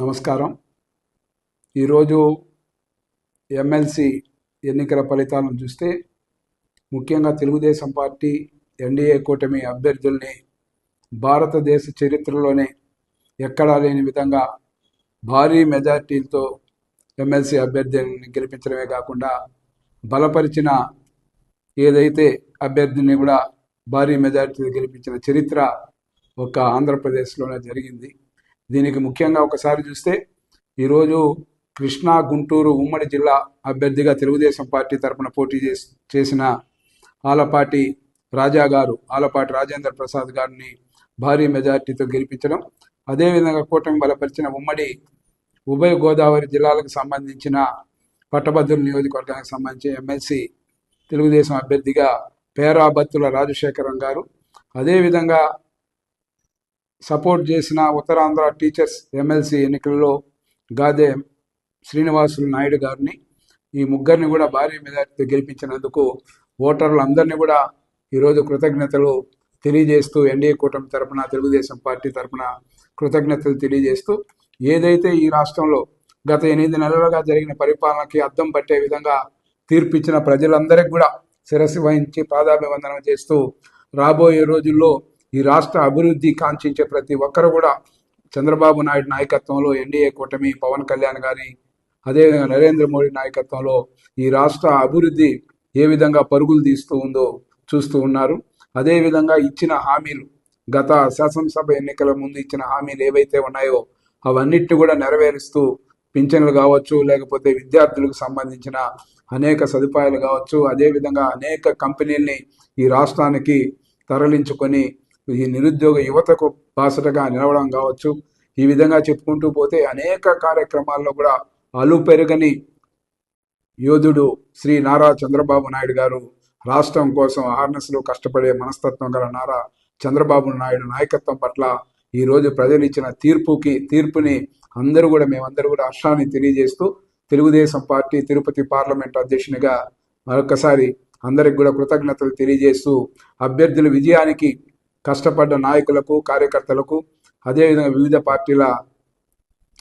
నమస్కారం. ఈరోజు ఎమ్మెల్సీ ఎన్నికల ఫలితాలను చూస్తే ముఖ్యంగా తెలుగుదేశం పార్టీ ఎన్డీఏ కూటమి అభ్యర్థుల్ని భారతదేశ చరిత్రలోనే ఎక్కడా లేని విధంగా భారీ మెజార్టీలతో ఎమ్మెల్సీ అభ్యర్థుల్ని గెలిపించడమే కాకుండా బలపరిచిన ఏదైతే అభ్యర్థిని కూడా భారీ మెజార్టీ గెలిపించిన చరిత్ర ఒక ఆంధ్రప్రదేశ్లోనే జరిగింది. దీనికి ముఖ్యంగా ఒకసారి చూస్తే ఈరోజు కృష్ణా గుంటూరు ఉమ్మడి జిల్లా అభ్యర్థిగా తెలుగుదేశం పార్టీ తరపున పోటీ చేసి చేసిన ఆలపాటి రాజా గారు ఆలపాటి రాజేంద్ర ప్రసాద్ గారిని భారీ మెజార్టీతో గెలిపించడం అదేవిధంగా కూటమి బలపరిచిన ఉమ్మడి ఉభయ గోదావరి జిల్లాలకు సంబంధించిన పట్టభద్రుల నియోజకవర్గానికి సంబంధించి ఎమ్మెల్సీ తెలుగుదేశం అభ్యర్థిగా పేరాబత్తుల రాజశేఖరం గారు. అదేవిధంగా సపోర్ట్ చేసిన ఉత్తరాంధ్ర టీచర్స్ ఎమ్మెల్సీ ఎన్నికల్లో గాదే శ్రీనివాసులు నాయుడు గారిని ఈ ముగ్గురిని కూడా భారీ మెజార్టీతో గెలిపించినందుకు ఓటర్లందరినీ కూడా ఈరోజు కృతజ్ఞతలు తెలియజేస్తూ ఎన్డీఏ కూటమి తరపున తెలుగుదేశం పార్టీ తరపున కృతజ్ఞతలు తెలియజేస్తూ ఏదైతే ఈ రాష్ట్రంలో గత ఎనిమిది నెలలుగా జరిగిన పరిపాలనకి అద్దం పట్టే విధంగా తీర్పిచ్చిన ప్రజలందరికీ కూడా శిరస్సు వహించి పాదాభివందనం చేస్తూ రాబోయే రోజుల్లో ఈ రాష్ట్ర అభివృద్ధి కాంక్షించే ప్రతి ఒక్కరు కూడా చంద్రబాబు నాయుడు నాయకత్వంలో ఎన్డీఏ కూటమి పవన్ కళ్యాణ్ గారి అదేవిధంగా నరేంద్ర మోడీ నాయకత్వంలో ఈ రాష్ట్ర అభివృద్ధి ఏ విధంగా పరుగులు తీస్తూ ఉందో చూస్తూ ఉన్నారు. అదేవిధంగా ఇచ్చిన హామీలు గత శాసనసభ ఎన్నికల ముందు ఇచ్చిన హామీలు ఏవైతే ఉన్నాయో అవన్నిటిని కూడా నెరవేరుస్తూ పింఛన్లు కావచ్చు లేకపోతే విద్యార్థులకు సంబంధించిన అనేక సదుపాయాలు కావచ్చు అదేవిధంగా అనేక కంపెనీల్ని ఈ రాష్ట్రానికి తరలించుకొని ఈ నిరుద్యోగ యువతకు బాసటగా నిలవడం కావచ్చు. ఈ విధంగా చెప్పుకుంటూ పోతే అనేక కార్యక్రమాల్లో కూడా అలు పెరగని యోధుడు శ్రీ నారా చంద్రబాబు నాయుడు గారు రాష్ట్రం కోసం ఆర్నెస్లో కష్టపడే మనస్తత్వం గల నారా చంద్రబాబు నాయుడు నాయకత్వం పట్ల ఈరోజు ప్రజలు ఇచ్చిన తీర్పుకి తీర్పుని అందరూ కూడా మేమందరూ కూడా హర్షాన్ని తెలియజేస్తూ తెలుగుదేశం పార్టీ తిరుపతి పార్లమెంట్ అధ్యక్షునిగా మరొకసారి అందరికి కూడా కృతజ్ఞతలు తెలియజేస్తూ అభ్యర్థుల విజయానికి కష్టపడ్డ నాయకులకు కార్యకర్తలకు అదేవిధంగా వివిధ పార్టీల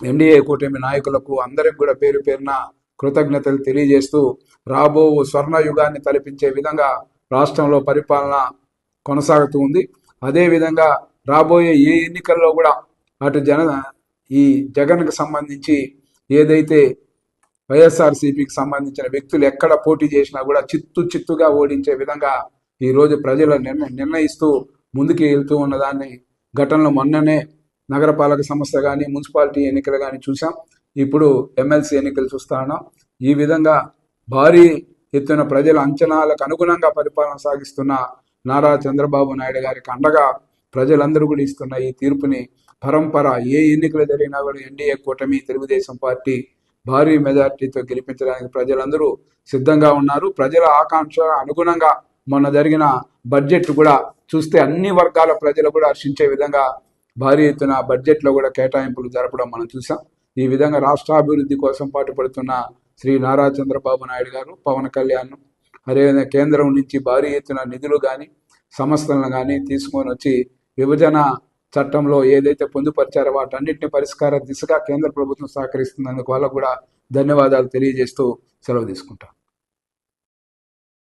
ఎన్డీఏ కూటమి నాయకులకు అందరికి కూడా పేరు పేరున కృతజ్ఞతలు తెలియజేస్తూ రాబో స్వర్ణ యుగాన్ని తలపించే విధంగా రాష్ట్రంలో పరిపాలన కొనసాగుతూ ఉంది. అదేవిధంగా రాబోయే ఏ ఎన్నికల్లో కూడా అటు జన ఈ జగన్కి సంబంధించి ఏదైతే వైఎస్ఆర్సీపీకి సంబంధించిన వ్యక్తులు ఎక్కడ పోటీ చేసినా కూడా చిత్తు చిత్తుగా ఓడించే విధంగా ఈరోజు ప్రజలు నిర్ణ నిర్ణయిస్తూ ముందుకు వెళ్తూ ఉన్నదాన్ని ఘటనలు మొన్ననే నగరపాలక సంస్థ కానీ మున్సిపాలిటీ ఎన్నికలు కానీ చూసాం. ఇప్పుడు ఎమ్మెల్సీ ఎన్నికలు చూస్తా ఉన్నాం. ఈ విధంగా భారీ ఎత్తున ప్రజల అంచనాలకు అనుగుణంగా పరిపాలన సాగిస్తున్న నారా చంద్రబాబు నాయుడు గారికి అండగా ప్రజలందరూ కూడా ఇస్తున్న ఈ తీర్పుని పరంపర ఏ ఎన్నికలు జరిగినా కూడా ఎన్డీఏ కూటమి తెలుగుదేశం పార్టీ భారీ మెజార్టీతో గెలిపించడానికి ప్రజలందరూ సిద్ధంగా ఉన్నారు. ప్రజల ఆకాంక్ష అనుగుణంగా మొన్న జరిగిన బడ్జెట్ కూడా చూస్తే అన్ని వర్గాల ప్రజలు కూడా హర్షించే విధంగా భారీ ఎత్తున బడ్జెట్లో కూడా కేటాయింపులు జరపడం మనం చూసాం. ఈ విధంగా రాష్ట్ర అభివృద్ధి కోసం పాటుపడుతున్న శ్రీ నారా చంద్రబాబు నాయుడు గారు పవన్ కళ్యాణ్ అదేవిధంగా కేంద్రం నుంచి భారీ ఎత్తున నిధులు కానీ సంస్థలను కానీ తీసుకొని వచ్చి విభజన చట్టంలో ఏదైతే పొందుపరిచారో వాటన్నిటిని పరిష్కార దిశగా కేంద్ర ప్రభుత్వం సహకరిస్తున్నందుకు వాళ్ళకు కూడా ధన్యవాదాలు తెలియజేస్తూ సెలవు తీసుకుంటాం.